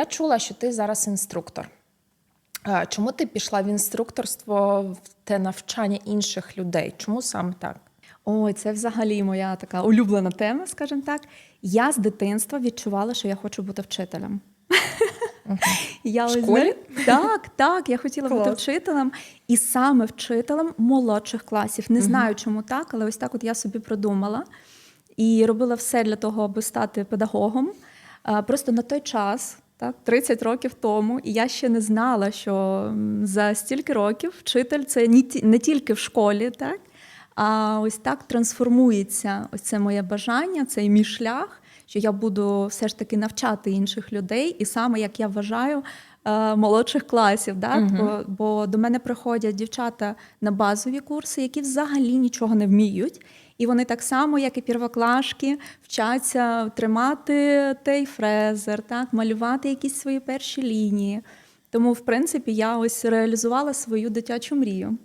Я чула, що ти зараз інструктор. Чому ти пішла в інструкторство в те навчання інших людей? Чому саме так? Ой, це взагалі моя така улюблена тема, скажімо так. Я з дитинства відчувала, що я хочу бути вчителем. Я школі? Так, так, я хотіла бути вчителем, і саме вчителем молодших класів. Не знаю, чому так, але ось так от я собі придумала і робила все для того, аби стати педагогом. Просто на той час, так, 30 років тому, і я ще не знала, що за стільки років вчитель це не тільки в школі, так, а ось так трансформується ось це моє бажання, цей мій шлях, що я буду все ж таки навчати інших людей, і саме як я вважаю. Е, Молодших класів, да? бо, бо до мене приходять дівчата на базові курси, які взагалі нічого не вміють. І вони так само, як і первоклашки, вчаться тримати той фрезер, так, малювати якісь свої перші лінії. Тому, в принципі, я ось реалізувала свою дитячу мрію.